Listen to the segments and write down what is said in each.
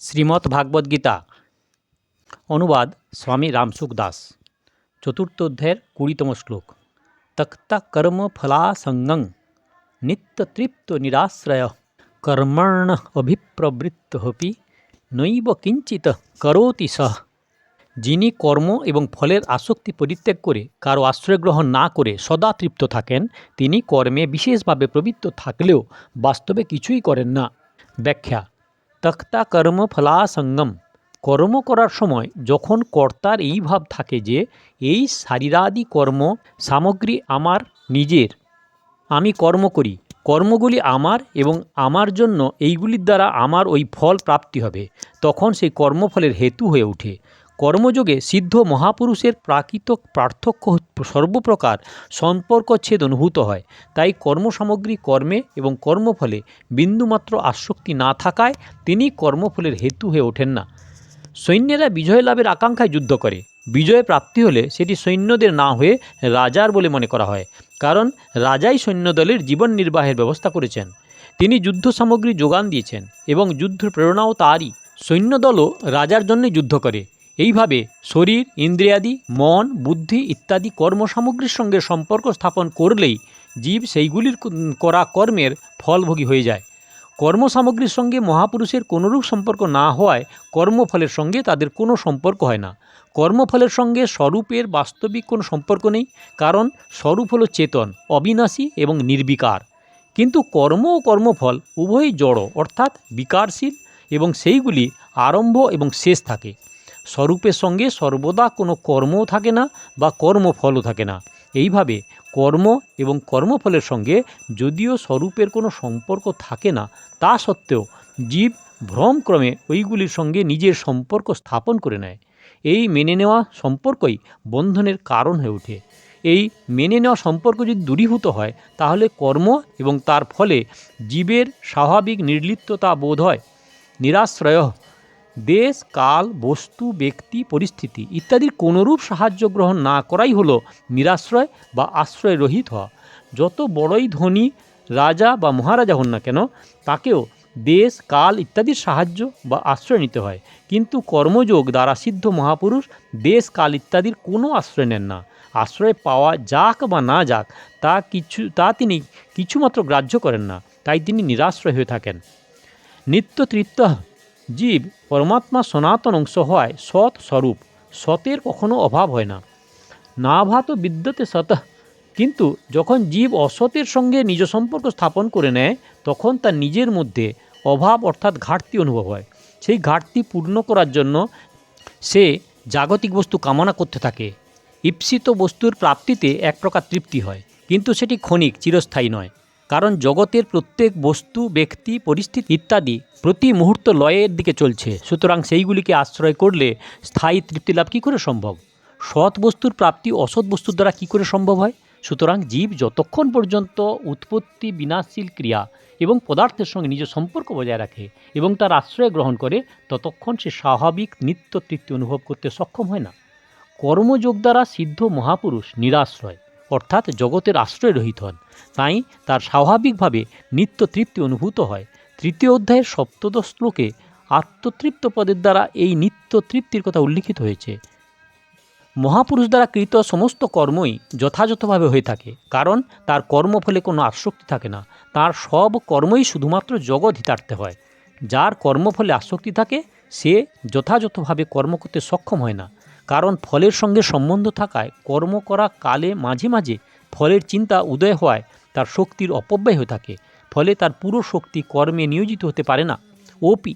শ্রীমদ্ গীতা। অনুবাদ স্বামী রামসুখ দাস। চতুর্থ অধ্যায়ের কুড়িতম শ্লোক। তক্তা কর্ম ফলাসঙ্গং নিত্যতৃপ্ত নিরাশ্রয়। কর্মণ অভিপ্রবৃত্ত হপি নৈব কিঞ্চিত করোতি সহ। যিনি কর্ম এবং ফলের আসক্তি পরিত্যাগ করে কারও আশ্রয় গ্রহণ না করে সদা তৃপ্ত থাকেন, তিনি কর্মে বিশেষভাবে প্রবৃত্ত থাকলেও বাস্তবে কিছুই করেন না। ব্যাখ্যা তক্তা কর্ম ফলাসঙ্গম। কর্ম করার সময় যখন কর্তার এই ভাব থাকে যে, এই শারীরাদি কর্ম সামগ্রী আমার নিজের, আমি কর্ম করি, কর্মগুলি আমার এবং আমার জন্য এইগুলির দ্বারা আমার ওই ফল প্রাপ্তি হবে, তখন সেই কর্মফলের হেতু হয়ে ওঠে। কর্মযোগে সিদ্ধ মহাপুরুষের প্রাকৃত পার্থক্য সর্বপ্রকার সম্পর্কচ্ছেদ অনুভূত হয়। তাই কর্মসামগ্রী কর্মে এবং কর্মফলে বিন্দুমাত্র আসক্তি না থাকায় তিনি কর্মফলের হেতু হয়ে ওঠেন না। সৈন্যেরা বিজয় লাভের আকাঙ্ক্ষায় যুদ্ধ করে। বিজয় প্রাপ্তি হলে সেটি সৈন্যদের না হয়ে রাজার বলে মনে করা হয়, কারণ রাজাই সৈন্যদলের জীবন নির্বাহের ব্যবস্থা করেছেন। তিনি যুদ্ধ সামগ্রী যোগান দিয়েছেন এবং যুদ্ধ প্রেরণাও তারই। সৈন্যদলও রাজার জন্যই যুদ্ধ করে। এইভাবে শরীর, ইন্দ্রিয়াদি, মন, বুদ্ধি ইত্যাদি কর্মসামগ্রীর সঙ্গে সম্পর্ক স্থাপন করলেই জীব সেইগুলির করা কর্মের ফলভোগী হয়ে যায়। কর্মসামগ্রীর সঙ্গে মহাপুরুষের কোনোরূপ সম্পর্ক না হওয়ায় কর্মফলের সঙ্গে তাদের কোনো সম্পর্ক হয় না। কর্মফলের সঙ্গে স্বরূপের বাস্তবিক কোনো সম্পর্ক নেই, কারণ স্বরূপ হলো চেতন, অবিনাশী এবং নির্বিকার। কিন্তু কর্ম ও কর্মফল উভয়ই জড়, অর্থাৎ বিকারশীল এবং সেইগুলি আরম্ভ এবং শেষ থাকে। স্বরূপের সঙ্গে সর্বদা কোনো কর্মও থাকে না বা কর্মফলও থাকে না। এইভাবে কর্ম এবং কর্মফলের সঙ্গে যদিও স্বরূপের কোনো সম্পর্ক থাকে না, তা সত্ত্বেও জীব ভ্রমক্রমে ওইগুলির সঙ্গে নিজের সম্পর্ক স্থাপন করে নেয়। এই মেনে নেওয়া সম্পর্কই বন্ধনের কারণ হয়ে ওঠে। এই মেনে নেওয়া সম্পর্ক যদি দূরীভূত হয়, তাহলে কর্ম এবং তার ফলে জীবের স্বাভাবিক নির্লিপ্ততা বোধ হয়। নিরাশ্রয় দেশ, কাল, বস্তু, ব্যক্তি, পরিস্থিতি ইত্যাদির কোনোরূপ সাহায্য গ্রহণ না করাই হলো নিরাশ্রয় বা আশ্রয় রহিত হওয়া। যত বড়ই ধনী রাজা বা মহারাজা হন না কেন, তাকেও দেশ, কাল ইত্যাদির সাহায্য বা আশ্রয় নিতে হয়। কিন্তু কর্মযোগ দ্বারা সিদ্ধ মহাপুরুষ দেশ, কাল ইত্যাদির কোনো আশ্রয় নেন না। আশ্রয় পাওয়া যাক বা না যাক, তা কিছু, তা তিনি কিছুমাত্র গ্রাহ্য করেন না, তাই তিনি নিরাশ্রয় হয়ে থাকেন। নিত্য তৃত্ব জীব পরমাত্মা সনাতন অংশ হওয়ায় সৎ স্বরূপ, সতের কখনো অভাব হয় না। না ভাত বিদ্যতে সতঃ কিন্তু যখন জীব অসতের সঙ্গে নিজ সম্পর্ক স্থাপন করে নেয়, তখন তার নিজের মধ্যে অভাব অর্থাৎ ঘাটতি অনুভব হয়। সেই ঘাটতি পূর্ণ করার জন্য সে জাগতিক বস্তু কামনা করতে থাকে। ঈপ্সিত বস্তুর প্রাপ্তিতে এক প্রকার তৃপ্তি হয়, কিন্তু সেটি ক্ষণিক, চিরস্থায়ী নয়। কারণ জগতের প্রত্যেক বস্তু, ব্যক্তি, পরিস্থিতি ইত্যাদি প্রতি মুহূর্ত লয়ের দিকে চলছে। সুতরাং সেইগুলিকে আশ্রয় করলে স্থায়ী তৃপ্তি লাভ কী করে সম্ভব? সৎ বস্তুর প্রাপ্তি অসৎ বস্তুর দ্বারা কী করে সম্ভব হয়? সুতরাং জীব যতক্ষণ পর্যন্ত উৎপত্তি, বিনাশশীল ক্রিয়া এবং পদার্থের সঙ্গে নিজ সম্পর্ক বজায় রাখে এবং তার আশ্রয় গ্রহণ করে, ততক্ষণ সে স্বাভাবিক নিত্য তৃপ্তি অনুভব করতে সক্ষম হয় না। কর্মযোগ দ্বারা সিদ্ধ মহাপুরুষ নিরাশ্রয়। অর্থাৎ জগতের আশ্রয় রহিত হন। তাই তার স্বাভাবিকভাবে নিত্য তৃপ্তি অনুভূত হয়। তৃতীয় অধ্যায়ের সপ্তদশ শ্লোকে আত্মতৃপ্ত পদের দ্বারা এই নিত্য তৃপ্তির কথা উল্লিখিত হয়েছে। মহাপুরুষ দ্বারা কৃত সমস্ত কর্মই যথাযথভাবে হয়ে থাকে, কারণ তার কর্মফলে কোনো আসক্তি থাকে না। তার সব কর্মই শুধুমাত্র জগৎ হিতার্থে হয়। যার কর্মফলে আসক্তি থাকে, সে যথাযথভাবে কর্ম করতে সক্ষম হয় না। কারণ ফলের সঙ্গে সম্বন্ধ থাকায় কর্ম করা কালে মাঝে মাঝে ফলের চিন্তা উদয় হওয়ায় তার শক্তির অপব্যয় হয়ে থাকে। ফলে তার পুরো শক্তি কর্মে নিয়োজিত হতে পারে না। ওপি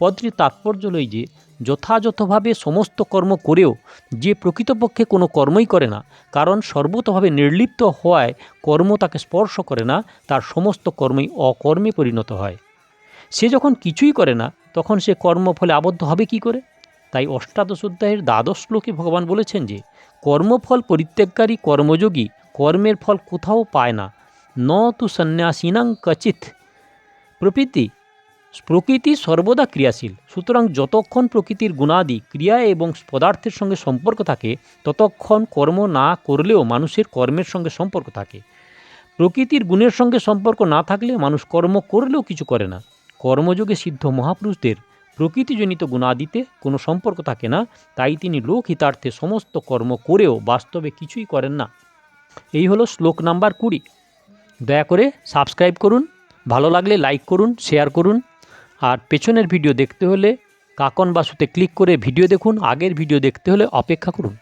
পদটির তাৎপর্য লই যে, যথাযথভাবে সমস্ত কর্ম করেও যে প্রকৃতপক্ষে কোনো কর্মই করে না, কারণ সর্বতভাবে নির্লিপ্ত হওয়ায় কর্ম তাকে স্পর্শ করে না, তার সমস্ত কর্মই অকর্মে পরিণত হয়। সে যখন কিছুই করে না, তখন সে কর্মফলে আবদ্ধ হবে কি করে? তাই অষ্টাদশ অধ্যায়ের দ্বাদশ শ্লোকে ভগবান বলেছেন যে, কর্মফল পরিত্যাগকারী কর্মযোগী কর্মের ফল কোথাও পায় না। ন তু সন্ন্যাসীনাং কচিত প্রকৃতি প্রকৃতি সর্বদা ক্রিয়াশীল। সুতরাং যতক্ষণ প্রকৃতির গুণাদি ক্রিয়া এবং পদার্থের সঙ্গে সম্পর্ক থাকে, ততক্ষণ কর্ম না করলেও মানুষের কর্মের সঙ্গে সম্পর্ক থাকে। প্রকৃতির গুণের সঙ্গে সম্পর্ক না থাকলে মানুষ কর্ম করলেও কিছু করে না। কর্মযোগে সিদ্ধ মহাপুরুষদের প্রকৃতিজনিত গুণাদিতে কোনো সম্পর্ক থাকে না, তাই তিনি লোকহিতার্থে সমস্ত কর্ম করেও বাস্তবে কিছুই করেন না। এই হলো শ্লোক নাম্বার কুড়ি। দয়া করে সাবস্ক্রাইব করুন, ভালো লাগলে লাইক করুন, শেয়ার করুন, আর পেছনের ভিডিও দেখতে হলে কাকন বাসুতে ক্লিক করে ভিডিও দেখুন, আগের ভিডিও দেখতে হলে অপেক্ষা করুন।